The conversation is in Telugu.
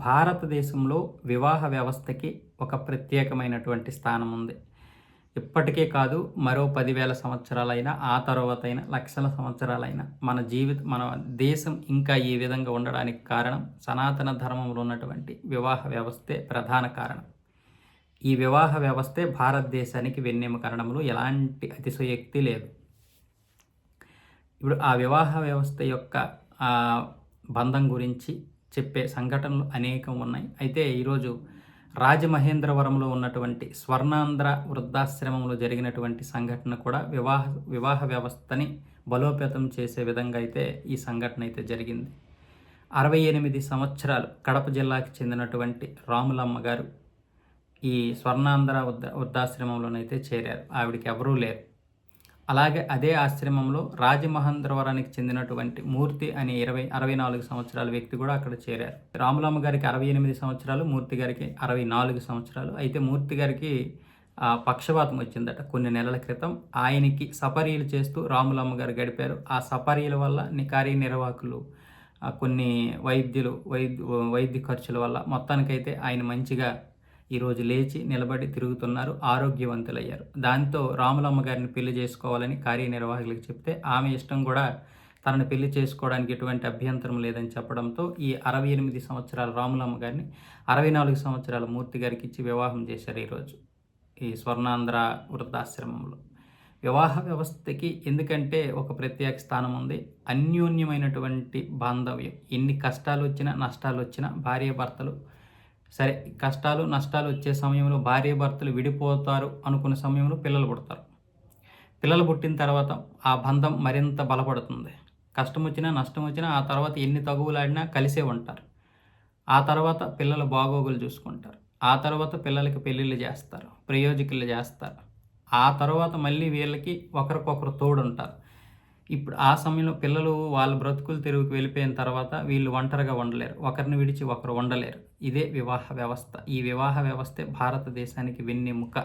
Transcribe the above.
భారతదేశంలో వివాహ వ్యవస్థకి ఒక ప్రత్యేకమైనటువంటి స్థానం ఉంది. ఇప్పటికే కాదు మరో పదివేల సంవత్సరాలైనా ఆ తర్వాతైనా లక్షల సంవత్సరాలైనా మన జీవిత మన దేశం ఇంకా ఈ విధంగా ఉండడానికి కారణం సనాతన ధర్మంలో ఉన్నటువంటి వివాహ వ్యవస్థే ప్రధాన కారణం. ఈ వివాహ వ్యవస్థే భారతదేశానికి వెన్నెమ కారణంలో ఎలాంటి అతిశయోక్తి లేదు. ఇప్పుడు ఆ వివాహ వ్యవస్థ యొక్క బంధం గురించి చెప్పే సంఘటనలు అనేకం ఉన్నాయి అయితే ఈరోజు రాజమహేంద్రవరంలో ఉన్నటువంటి స్వర్ణాంధ్ర వృద్ధాశ్రమంలో జరిగినటువంటి సంఘటన కూడా వివాహ వివాహ వ్యవస్థని బలోపేతం చేసే విధంగా అయితే ఈ సంఘటన అయితే జరిగింది. అరవై ఎనిమిది సంవత్సరాలు కడప జిల్లాకి చెందినటువంటి రాములమ్మ గారు ఈ స్వర్ణాంధ్ర వృద్ధ వృద్ధాశ్రమంలోనైతే చేరారు. ఆవిడకి ఎవరూ లేరు. అలాగే అదే ఆశ్రమంలో రాజమహేంద్రవరానికి చెందినటువంటి మూర్తి అనే ఇరవై అరవై నాలుగు సంవత్సరాల వ్యక్తి కూడా అక్కడ చేరారు. రాములమ్మ గారికి అరవై ఎనిమిది సంవత్సరాలు మూర్తి గారికి అరవై నాలుగు సంవత్సరాలు. అయితే మూర్తి గారికి పక్షపాతం వచ్చిందట కొన్ని నెలల క్రితం. ఆయనకి సపర్యలు చేస్తూ రాములమ్మ గారు గడిపారు. ఆ సపర్యల వల్ల ని- కార్యనిర్వాహకులు కొన్ని వైద్యులు వైద్య వైద్య ఖర్చుల వల్ల మొత్తానికైతే ఆయన మంచిగా ఈరోజు లేచి నిలబడి తిరుగుతున్నారు ఆరోగ్యవంతులయ్యారు. దాంతో రాములమ్మ గారిని పెళ్ళి చేసుకోవాలని కార్యనిర్వాహకులకు చెప్తే ఆమె ఇష్టం కూడా తనను పెళ్ళి చేసుకోవడానికి ఎటువంటి అభ్యంతరం లేదని చెప్పడంతో ఈ అరవై ఎనిమిది సంవత్సరాల రాములమ్మ గారిని అరవై నాలుగు సంవత్సరాల మూర్తి గారికి ఇచ్చి వివాహం చేశారు ఈరోజు ఈ స్వర్ణాంధ్ర వృద్ధాశ్రమంలో. వివాహ వ్యవస్థకి ఎందుకంటే ఒక ప్రత్యేక స్థానం ఉంది. అన్యోన్యమైనటువంటి బాంధవ్యం. ఎన్ని కష్టాలు వచ్చినా నష్టాలు వచ్చినా భార్యాభర్తలు సరే కష్టాలు నష్టాలు వచ్చే సమయంలో భార్యాభర్తలు విడిపోతారు అనుకున్న సమయంలో పిల్లలు పుడతారు. పిల్లలు పుట్టిన తర్వాత ఆ బంధం మరింత బలపడుతుంది. కష్టం వచ్చినా నష్టం వచ్చినా ఆ తర్వాత ఎన్ని తగువులాడినా కలిసే ఉంటారు. ఆ తర్వాత పిల్లల బాగోగులు చూసుకుంటారు. ఆ తర్వాత పిల్లలకి పెళ్ళిళ్ళు చేస్తారు ప్రయోజకులు చేస్తారు. ఆ తర్వాత మళ్ళీ వీళ్ళకి ఒకరికొకరు తోడుంటారు. ఇప్పుడు ఆ సమయంలో పిల్లలు వాళ్ళ బ్రతుకులు తెరువుకి వెళ్ళిపోయిన తర్వాత వీళ్ళు ఒంటరిగా ఉండలేరు. ఒకరిని విడిచి ఒకరు ఉండలేరు. ఇదే వివాహ వ్యవస్థ. ఈ వివాహ వ్యవస్థే భారతదేశానికి వెన్నెముక.